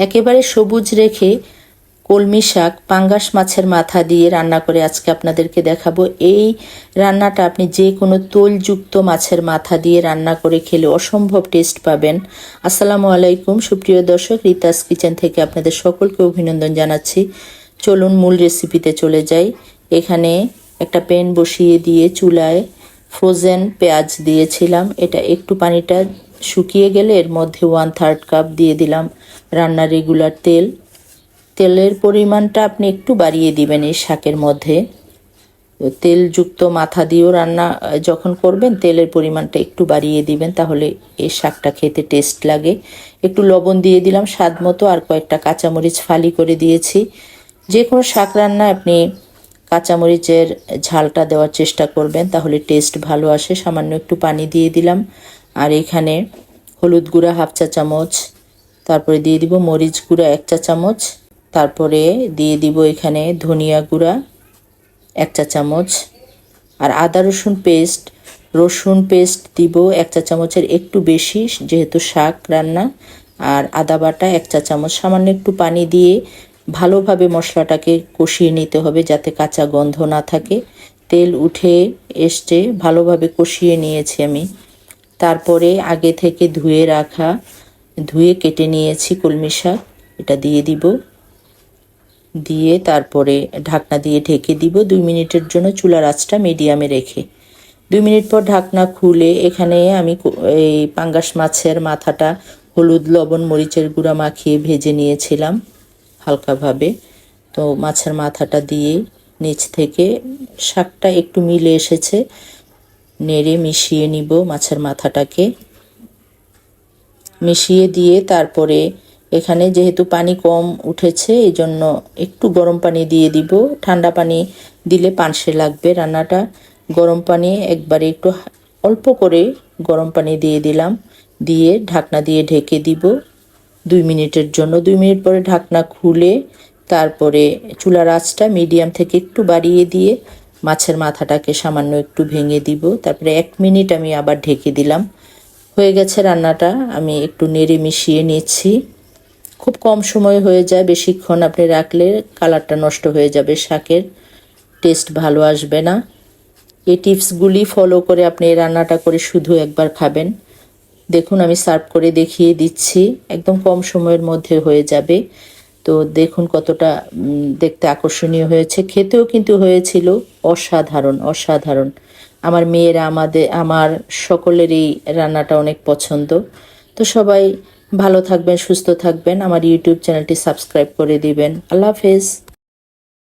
একেবারে সবুজ রেখে কলমি শাক, পাঙ্গাস মাছের মাথা দিয়ে রান্না করে আজকে আপনাদেরকে দেখাবো। এই রান্নাটা আপনি যে কোনো তৈলযুক্ত মাছের মাথা দিয়ে রান্না করে খেলে অসম্ভব টেস্ট পাবেন। আসসালামু আলাইকুম, সুপ্রিয় দর্শক, রিতাস কিচেন থেকে আপনাদের সকলকে অভিনন্দন জানাচ্ছি। চলুন মূল রেসিপিতে চলে যাই। এখানে একটা প্যান বসিয়ে দিয়ে চুলায় ফ্রোজেন পেঁয়াজ দিয়েছিলাম। এটা একটু পানিটা শুকিয়ে গেলে এর মধ্যে ওয়ান থার্ড কাপ দিয়ে দিলাম। রান্নার রেগুলার তেল। তেলের পরিমাণটা আপনি একটু বাড়িয়ে দিবেন এই শাকের মধ্যে। তেলযুক্ত মাথা দিয়েও রান্না, যখন করবেন, তেলের পরিমাণটা একটু বাড়িয়ে দিবেন, তাহলে এই শাকটা খেতে টেস্ট লাগে। একটু লবণ দিয়ে দিলাম স্বাদ মতো, আর কয়েকটা কাঁচামরিচ ফালি করে দিয়েছি। যে কোনো শাক রান্না আপনি কাঁচামরিচের ঝালটা দেওয়ার চেষ্টা করবেন, তাহলে টেস্ট ভালো আসে। সামান্য একটু পানি দিয়ে দিলাম। আর এখানে হলুদ গুঁড়া হাফ চা চামচ, তারপরে দিয়ে দিব মরিচ গুঁড়া এক চা চামচ, তারপরে দিয়ে দিব এখানে ধনিয়া গুঁড়া এক চা চামচ, আর আদা রসুন পেস্ট রসুন পেস্ট দিব এক চা চামচের একটু বেশি যেহেতু শাক রান্না, আর আদা বাটা এক চা চামচ। সামান্য একটু পানি দিয়ে ভালোভাবে মশলাটাকে কষিয়ে নিতে হবে যাতে কাঁচা গন্ধ না থাকে। তেল উঠে এসছে, ভালোভাবে কষিয়ে নিয়েছি আমি। তারপরে আগে থেকে ধুয়ে রাখা, ধুয়ে কেটে নিয়েছি কলমি শাক, এটা দিয়ে দিব। দিয়ে তারপরে ঢাকনা দিয়ে ঢেকে দিব দুই মিনিটের জন্য চুলার আঁচটা মিডিয়ামে রেখে। দুই মিনিট পর ঢাকনা খুলে এখানে আমি এই পাঙ্গাস মাছের মাথাটা হলুদ, লবণ, মরিচের গুঁড়া মাখিয়ে ভেজে নিয়েছিলাম হালকাভাবে। তো মাছের মাথাটা দিয়ে নিচ থেকে শাকটা একটু মিলে এসেছে। নেড়ে মিশিয়ে নিব মাছের মাথাটাকে। মিশিয়ে দিয়ে তারপরে এখানে যেহেতু পানি কম উঠেছে এই জন্য একটু গরম পানি দিয়ে দিব। ঠান্ডা পানি দিলে পানসে লাগবে রান্নাটা। গরম পানি একবারে একটু অল্প করে গরম পানি দিয়ে দিলাম। দিয়ে ঢাকনা দিয়ে ঢেকে দিব দুই মিনিটের জন্য। দুই মিনিট পরে ঢাকনা খুলে তারপরে চুলার আঁচটা মিডিয়াম থেকে একটু বাড়িয়ে দিয়ে মাছের মাথাটাকে সামান্য একটু ভেঙে দিব। তারপরে এক মিনিট আমি আবার ঢেকে দিলাম। হয়ে গেছে রান্নাটা। আমি একটু নেড়ে মিশিয়ে নিচ্ছি। খুব কম সময় হয়ে যায় বেশিক্ষণ আপনি রাখলে কালারটা নষ্ট হয়ে যাবে, শাকের টেস্ট ভালো আসবে না। এই টিপসগুলি ফলো করে আপনি এই রান্নাটা করে শুধু একবার খাবেন। দেখুন আমি সার্ভ করে দেখিয়ে দিচ্ছি। একদম কম সময়ের মধ্যে হয়ে যাবে। তো দেখুন কতটা দেখতে আকর্ষণীয় হয়েছে। খেতেও কিন্তু হয়েছিল অসাধারণ অসাধারণ। আমার মেয়েরা আমাদের, আমার সকলের এই রান্নাটা অনেক পছন্দ। তো সবাই ভালো থাকবেন, সুস্থ থাকবেন। আমার ইউটিউব চ্যানেলটি সাবস্ক্রাইব করে দিবেন। আল্লাহ হাফেজ।